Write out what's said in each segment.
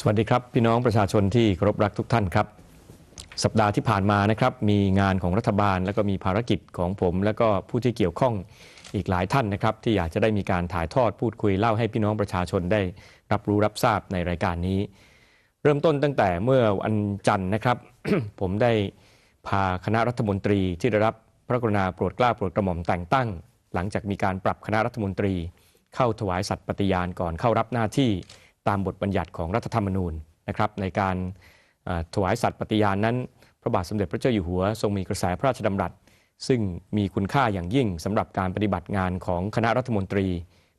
สวัสดีครับ พี่น้องประชาชนที่เคารพรักทุกท่านครับ สัปดาห์ที่ผ่านมานะครับมีงานของรัฐบาล แล้วก็มีภารกิจของผม แล้วก็ผู้ที่เกี่ยวข้องอีกหลายท่านนะครับ ที่อยากจะได้มีการถ่ายทอดพูดคุยเล่าให้พี่น้องประชาชนได้รับรู้รับทราบในรายการนี้ เริ่มต้นตั้งแต่เมื่อวันจันทร์นะครับ ผมได้พาคณะรัฐมนตรีที่ได้รับพระกรุณาโปรดเกล้าโปรดกระหม่อมแต่งตั้ง หลังจากมีการปรับคณะรัฐมนตรี เข้าถวายสัตย์ปฏิญาณก่อนเข้ารับหน้าที่ ตามบทบัญญัติของรัฐธรรมนูญนะครับในการถวายสัตย์ปฏิญาณนั้น พระบาทสมเด็จพระเจ้าอยู่หัวทรงมีกระแสพระราชดำรัส ซึ่งมีคุณค่าอย่างยิ่งสำหรับการปฏิบัติงานของคณะรัฐมนตรี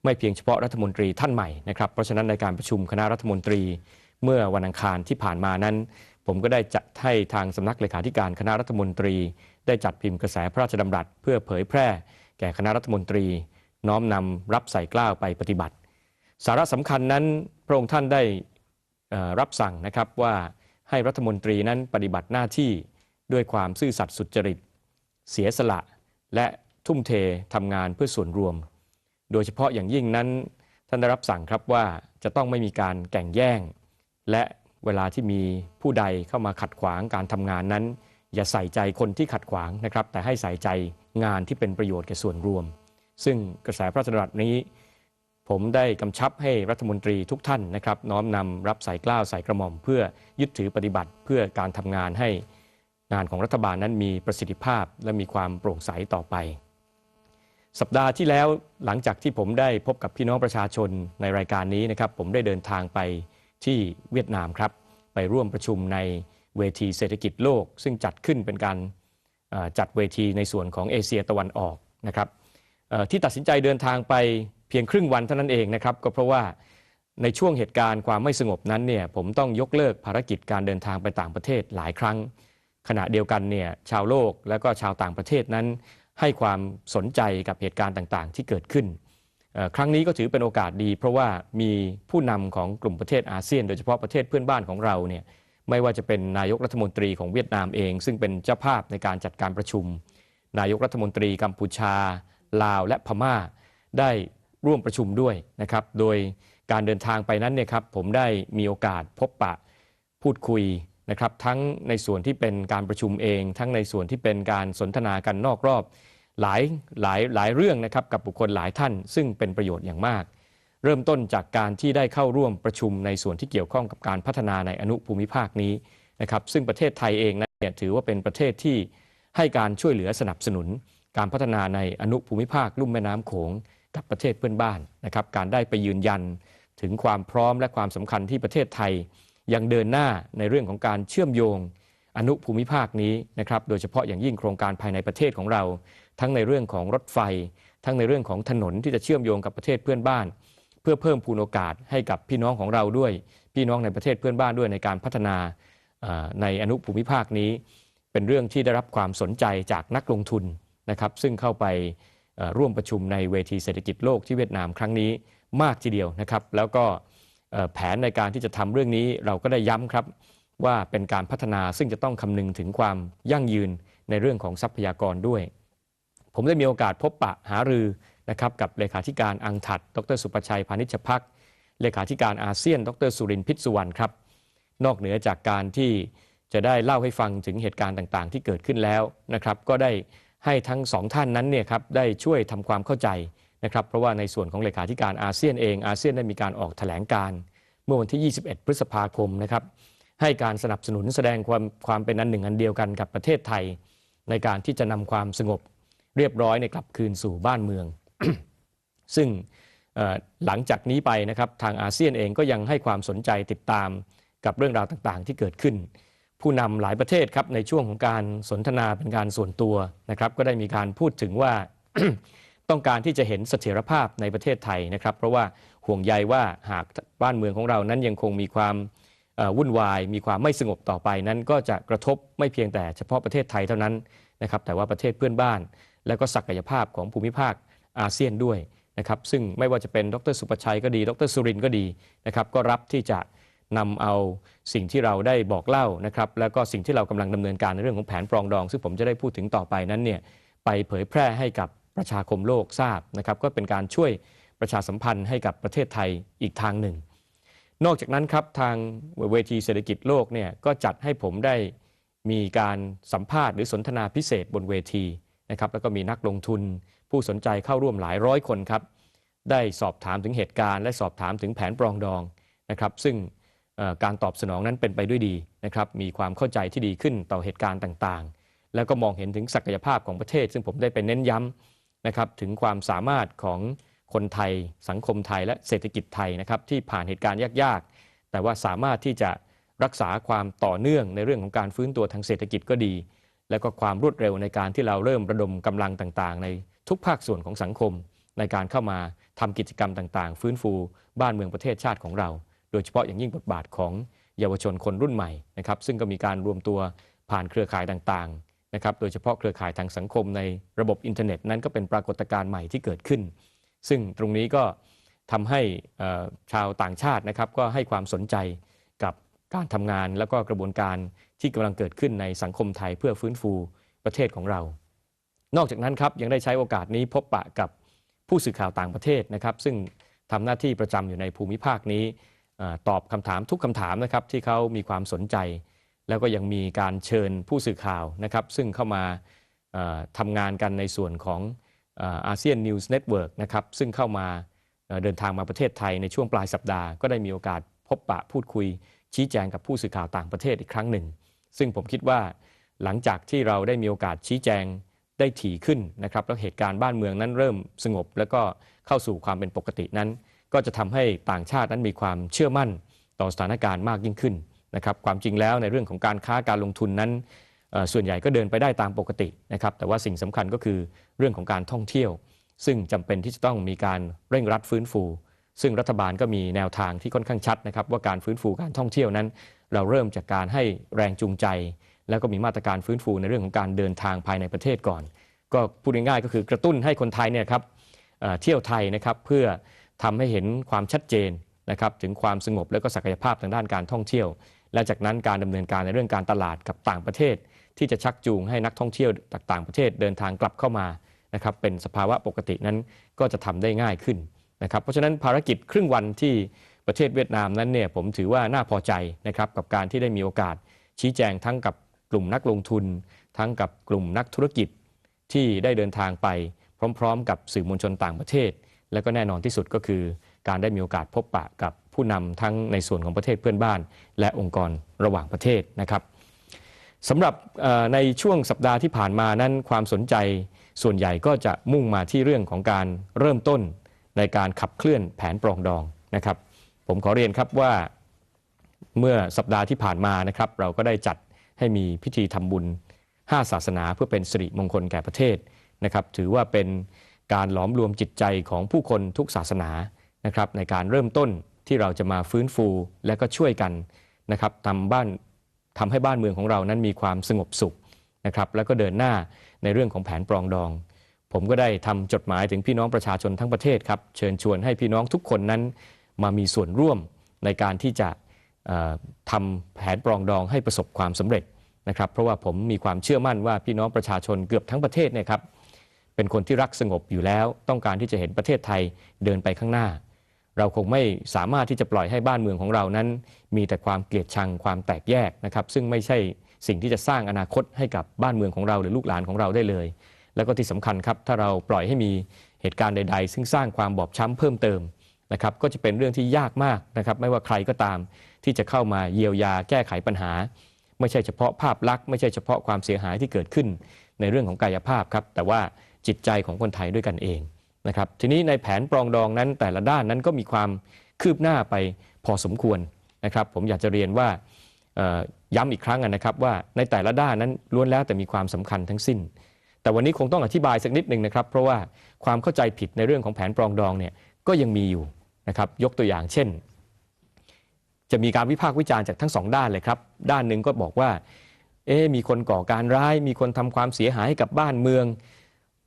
ไม่เพียงเฉพาะรัฐมนตรีท่านใหม่นะครับเพราะฉะนั้นในการประชุมคณะรัฐมนตรีเมื่อวันอังคารที่ผ่านมานั้น ผมก็ได้จัดให้ทางสำนักเลขาธิการคณะรัฐมนตรี ได้จัดพิมพ์กระแสพระราชดำรัส เพื่อเผยแพร่ แก่คณะรัฐมนตรี น้อมนำรับใส่เกล้าไปปฏิบัติ สาระสำคัญนั้นพระองค์ท่านได้รับสั่งนะครับว่าให้รัฐมนตรีนั้นปฏิบัติหน้าที่ด้วยความซื่อสัตย์สุจริต เสียสละ และทุ่มเททำงานเพื่อส่วนรวม โดยเฉพาะอย่างยิ่งนั้น ท่านได้รับสั่งครับว่าจะต้องไม่มีการแก่งแย่ง และเวลาที่มีผู้ใดเข้ามาขัดขวางการทำงานนั้น อย่าใส่ใจคนที่ขัดขวางนะครับ แต่ให้ใส่ใจงานที่เป็นประโยชน์แก่ส่วนรวม ซึ่งกระแสพระราชดำรัสนี้ ผมได้กำชับให้รัฐมนตรีทุกท่านนะครับน้อมนำรับส่เกล้าใส่กระหม่อม เพื่อยึดถือปฏิบัติเพื่อการทำงานให้งานของรัฐบาลนั้นมีประสิทธิภาพและมีความโปร่งใสต่อไป สัปดาห์ที่แล้วหลังจากที่ผมได้พบกับพี่น้องประชาชนในรายการนี้นะครับ ผมได้เดินทางไปที่เวียดนามครับ ไปร่วมประชุมในเวทีเศรษฐกิจโลก ซึ่งจัดขึ้นเป็นการจัดเวทีในส่วนของเอเชียตะวันออกนะครับที่ตัดสินใจเดินทางไป เพียงครึ่งวันเท่านั้นเองนะครับก็เพราะว่าในช่วงเหตุการณ์ความไม่สงบนั้นเนี่ยผมต้องยกเลิกภารกิจการเดินทางไปต่างประเทศหลายครั้ง ขณะเดียวกันเนี่ยชาวโลกและก็ชาวต่างประเทศนั้น ให้ความสนใจกับเหตุการณ์ต่างๆ ที่เกิดขึ้น ครั้งนี้ก็ถือเป็นโอกาสดี เพราะว่ามีผู้นำของกลุ่มประเทศอาเซียน โดยเฉพาะประเทศเพื่อนบ้านของเราเนี่ยไม่ว่าจะเป็นนายกรัฐมนตรีของเวียดนามเอง ซึ่งเป็นเจ้าภาพในการจัดการประชุม นายกรัฐมนตรีกัมพูชา ลาวและพม่า ได้ ร่วมประชุมด้วยนะครับ โดยการเดินทางไปนั้นเนี่ยครับผมได้มีโอกาสพบปะพูดคุยนะครับ ทั้งในส่วนที่เป็นการประชุมเอง ทั้งในส่วนที่เป็นการสนทนากันนอกรอบ หลายหลายหลายเรื่องนะครับกับบุคคลหลายท่าน ซึ่งเป็นประโยชน์อย่างมาก เริ่มต้นจากการที่ได้เข้าร่วมประชุมในส่วนที่เกี่ยวข้องกับการพัฒนาในอนุภูมิภาคนี้นะครับ ซึ่งประเทศไทยเองนั้นเนี่ยถือว่าเป็นประเทศที่ให้การช่วยเหลือสนับสนุน การพัฒนาในอนุภูมิภาคลุ่มแม่น้ำโขง กับประเทศเพื่อนบ้านนะครับการได้ไปยืนยันถึงความพร้อมและความสำคัญที่ประเทศไทย ยังเดินหน้าในเรื่องของการเชื่อมโยง อนุภูมิภาคนี้นะครับโดยเฉพาะอย่างยิ่งโครงการภายในประเทศของเรา ทั้งในเรื่องของรถไฟ ทั้งในเรื่องของถนนที่จะเชื่อมโยงกับประเทศเพื่อนบ้าน เพื่อเพิ่มพูนโอกาสให้กับพี่น้องของเราด้วย พี่น้องในประเทศเพื่อนบ้านด้วยในการพัฒนาในอนุภูมิภาคนี้ เป็นเรื่องที่ได้รับความสนใจจากนักลงทุนนะครับซึ่งเข้าไป ร่วมประชุมในเวทีเศรษฐกิจโลกที่เวียดนามครั้งนี้มากทีเดียวนะครับ แล้วก็แผนในการที่จะทำเรื่องนี้เราก็ได้ย้ำครับว่าเป็นการพัฒนาซึ่งจะต้องคำนึงถึงความยั่งยืนในเรื่องของทรัพยากรด้วย ผมได้มีโอกาสพบปะหารือนะครับกับเลขาธิการอังถัด ดรสุประชัยพานิชพักษ์เลขาธิการอาเซียน ดรสุรินทร์พิษสุวรรณครับ นอกเหนือจากการที่จะได้เล่าให้ฟังถึงเหตุการณ์ต่างๆ ที่เกิดขึ้นแล้วนะครับ ก็ได้ ให้ทั้งสองท่านนั้นเนี่ยครับได้ช่วยทำความเข้าใจนะครับเพราะว่าในส่วนของเลขาธิการอาเซียนเองอาเซียนได้มีการออกแถลงการเมื่อวันที่ 21 พฤษภาคมนะครับให้การสนับสนุนแสดงความความเป็นอันหนึ่งอันเดียวกันกับประเทศไทย ในการที่จะนำความสงบเรียบร้อยในกลับคืนสู่บ้านเมือง ซึ่งหลังจากนี้ไปนะครับทางอาเซียนเองก็ยังให้ความสนใจติดตามกับเรื่องราวต่างๆ ที่เกิดขึ้น ผู้นำหลายประเทศครับในช่วงของการสนทนาเป็นการส่วนตัวนะครับ ก็ได้มีการพูดถึงว่าต้องการที่จะเห็นเสถียรภาพในประเทศไทยนะครับ เพราะว่าห่วงใยว่าหากบ้านเมืองของเรานั้นยังคงมีความวุ่นวาย มีความไม่สงบต่อไปนั้นก็จะกระทบไม่เพียงแต่เฉพาะประเทศไทยเท่านั้นนะครับแต่ว่าประเทศเพื่อนบ้าน แล้วก็ศักยภาพของภูมิภาคอาเซียนด้วยนะครับซึ่งไม่ว่าจะเป็นดรสุประชัยก็ดี ดรสุรินทร์ก็ดีนะครับก็รับที่จะ นำเอาสิ่งที่เราได้บอกเล่านะครับแล้วก็สิ่งที่เรากำลังดำเนินการในเรื่องของแผนปรองดอง ซึ่งผมจะได้พูดถึงต่อไปนั้นเนี่ยไปเผยแพร่ให้กับประชาคมโลกทราบนะครับก็เป็นการช่วยประชาสัมพันธ์ให้กับประเทศไทยอีกทางหนึ่ง นอกจากนั้นครับทางเวทีเศรษฐกิจโลกเนี่ยก็จัดให้ผมได้มีการสัมภาษณ์หรือสนทนาพิเศษบนเวทีนะครับแล้วก็มีนักลงทุน ผู้สนใจเข้าร่วมหลายร้อยคนครับได้สอบถามถึงเหตุการณ์ และสอบถามถึงแผนปรองดองนะครับซึ่ง การตอบสนองนั้นเป็นไปด้วยดีนะครับมีความเข้าใจที่ดีขึ้นต่อเหตุการณ์ต่างๆ แล้วก็มองเห็นถึงศักยภาพของประเทศ ซึ่งผมได้ไปเน้นย้ำนะครับถึงความสามารถของคนไทย สังคมไทยและเศรษฐกิจไทยนะครับที่ผ่านเหตุการณ์ยากๆ แต่ว่าสามารถที่จะรักษาความต่อเนื่องในเรื่องของการฟื้นตัวทางเศรษฐกิจก็ดี แล้วก็ความรวดเร็วในการที่เราเริ่มระดมกำลังต่างๆ ในทุกภาคส่วนของสังคม ในการเข้ามาทำกิจกรรมต่างๆ ฟื้นฟูบ้านเมืองประเทศชาติของเรา โดยเฉพาะอย่างยิ่งบทบาทของเยาวชนคนรุ่นใหม่นะครับซึ่งก็มีการรวมตัวผ่านเครือข่ายต่างๆนะครับโดยเฉพาะเครือข่ายทางสังคมในระบบอินเทอร์เน็ตนั้นก็เป็นปรากฏการณ์ใหม่ที่เกิดขึ้น ซึ่งตรงนี้ก็ทำให้ชาวต่างชาตินะครับก็ให้ความสนใจกับการทำงานแล้วก็กระบวนการที่กำลังเกิดขึ้นในสังคมไทยเพื่อฟื้นฟูประเทศของเรา นอกจากนั้นครับยังได้ใช้โอกาสนี้พบปะกับผู้สื่อข่าวต่างประเทศนะครับ ซึ่งทำหน้าที่ประจำอยู่ในภูมิภาคนี้ ตอบคำถามทุกคำถามนะครับที่เขามีความสนใจ แล้วก็ยังมีการเชิญผู้สื่อข่าวนะครับ ซึ่งเข้ามาทำงานกันในส่วนของอาเซียนนิวส์เน็ตเวิร์กนะครับซึ่งเข้ามาเดินทางมาประเทศไทยในช่วงปลายสัปดาห์ก็ได้มีโอกาสพบปะพูดคุย ชี้แจงกับผู้สื่อข่าวต่างประเทศอีกครั้งหนึ่ง ซึ่งผมคิดว่าหลังจากที่เราได้มีโอกาสชี้แจงได้ถี่ขึ้นนะครับแล้วเหตุการณ์บ้านเมืองนั้นเริ่มสงบ แล้วก็เข้าสู่ความเป็นปกตินั้น ก็จะทำให้ต่างชาตินั้นมีความเชื่อมั่นต่อสถานการณ์มากยิ่งขึ้นนะครับความจริงแล้วในเรื่องของการค้าการลงทุนนั้นส่วนใหญ่ก็เดินไปได้ตามปกตินะครับแต่ว่าสิ่งสำคัญก็คือเรื่องของการท่องเที่ยว ซึ่งจำเป็นที่จะต้องมีการเร่งรัดฟื้นฟู ซึ่งรัฐบาลก็มีแนวทางที่ค่อนข้างชัดนะครับว่าการฟื้นฟูการท่องเที่ยวนั้น เราเริ่มจากการให้แรงจูงใจ แล้วก็มีมาตรการฟื้นฟูในเรื่องของการเดินทางภายในประเทศก่อน ก็พูดง่ายๆก็คือกระตุ้นให้คนไทยเนี่ยครับเที่ยวไทยนะครับเพื่อ ทำให้เห็นความชัดเจนนะครับถึงความสงบและก็ศักยภาพทางด้านการท่องเที่ยว และจากนั้นการดำเนินการในเรื่องการตลาดกับต่างประเทศ ที่จะชักจูงให้นักท่องเที่ยวจากต่างประเทศเดินทางกลับเข้ามานะครับเป็นสภาวะปกตินั้นก็จะทำได้ง่ายขึ้นนะครับเพราะฉะนั้นภารกิจครึ่งวันที่ประเทศเวียดนามนั้นเนี่ยผมถือว่าน่าพอใจนะครับกับการที่ได้มีโอกาสชี้แจงทั้งกับกลุ่มนักลงทุน ทั้งกับกลุ่มนักธุรกิจที่ได้เดินทางไปพร้อม ๆ กับสื่อมวลชนต่างประเทศ และก็แน่นอนที่สุดก็คือ การได้มีโอกาสพบปะกับผู้นำทั้งในส่วนของประเทศเพื่อนบ้าน และองค์กรระหว่างประเทศนะครับสำหรับในช่วงสัปดาห์ที่ผ่านมานั้นความสนใจส่วนใหญ่ก็จะมุ่งมาที่เรื่องของการเริ่มต้นในการขับเคลื่อนแผนปรองดองนะครับ ผมขอเรียนครับว่าเมื่อสัปดาห์ที่ผ่านมานะครับเราก็ได้จัดให้มีพิธีทำบุญ 5 ศาสนาเพื่อเป็นสิริมงคลแก่ประเทศนะครับ ถือว่าเป็น การหลอมรวมจิตใจของผู้คนทุกศาสนานะครับในการเริ่มต้นที่เราจะมาฟื้นฟูและก็ช่วยกันนะครับทำบ้านทำให้บ้านเมืองของเรานั้นมีความสงบสุขนะครับแล้วก็เดินหน้าในเรื่องของแผนปรองดอง ผมก็ได้ทำจดหมายถึงพี่น้องประชาชนทั้งประเทศครับเชิญชวนให้พี่น้องทุกคนนั้นมามีส่วนร่วมในการที่จะเอ่อทำแผนปรองดองให้ประสบความสำเร็จนะครับเพราะว่าผมมีความเชื่อมั่นว่าพี่น้องประชาชนเกือบทั้งประเทศเนี่ยครับ เป็นคนที่รักสงบอยู่แล้ว ต้องการที่จะเห็นประเทศไทยเดินไปข้างหน้า เราคงไม่สามารถที่จะปล่อยให้บ้านเมืองของเรานั้น มีแต่ความเกลียดชังความแตกแยกนะครับ ซึ่งไม่ใช่สิ่งที่จะสร้างอนาคตให้กับบ้านเมืองของเราหรือลูกหลานของเราได้เลย แล้วก็ที่สำคัญครับถ้าเราปล่อยให้มีเหตุการณ์ใด ๆ ซึ่งสร้างความบอบช้ำเพิ่มเติมนะครับก็จะเป็นเรื่องที่ยากมากนะครับไม่ว่าใครก็ตามที่จะเข้ามาเยียวยาแก้ไขปัญหา ไม่ใช่เฉพาะภาพลักษณ์ไม่ใช่เฉพาะความเสียหายที่เกิดขึ้น ในเรื่องของกายภาพครับแต่ว่า จิตใจของคนไทยด้วยกันเองนะครับทีนี้ในแผนปรองดองนั้นแต่ละด้านนั้นก็มีความคืบหน้าไปพอสมควรนะครับ ผมอยากจะเรียนว่าย้ำอีกครั้งนะครับว่าในแต่ละด้านนั้นล้วนแล้วแต่มีความสำคัญทั้งสิ้น แต่วันนี้คงต้องอธิบายสักนิดหนึ่งนะครับ เพราะว่าความเข้าใจผิดในเรื่องของแผนปรองดองเนี่ยก็ยังมีอยู่นะครับยกตัวอย่างเช่น จะมีการวิพากษ์วิจารณ์จากทั้งสองด้านเลยครับ ด้านหนึ่งก็บอกว่าเอ๊มีคนก่อการร้าย มีคนทำความเสียหายให้กับบ้านเมือง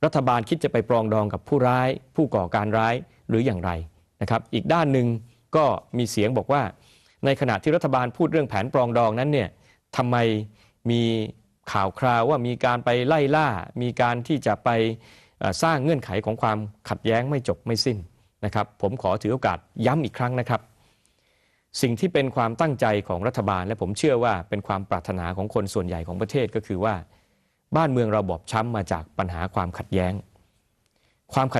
รัฐบาลคิดจะไปปรองดองกับผู้ร้าย ผู้ก่อการร้ายหรืออย่างไรนะครับอีกด้านหนึ่งก็มีเสียงบอกว่า ในขณะที่รัฐบาลพูดเรื่องแผนปรองดองนั้นเนี่ยทำไมมีข่าวคราวว่ามีการไปไล่ล่า มีการที่จะไปสร้างเงื่อนไขของความขัดแย้งไม่จบไม่สิ้นนะครับผมขอถือโอกาสย้ำอีกครั้งนะครับ สิ่งที่เป็นความตั้งใจของรัฐบาลและผมเชื่อว่าเป็นความปรารถนาของคนส่วนใหญ่ของประเทศก็คือว่า บ้านเมืองเราบอบช้ำมาจากปัญหาความขัดแย้ง ความขัด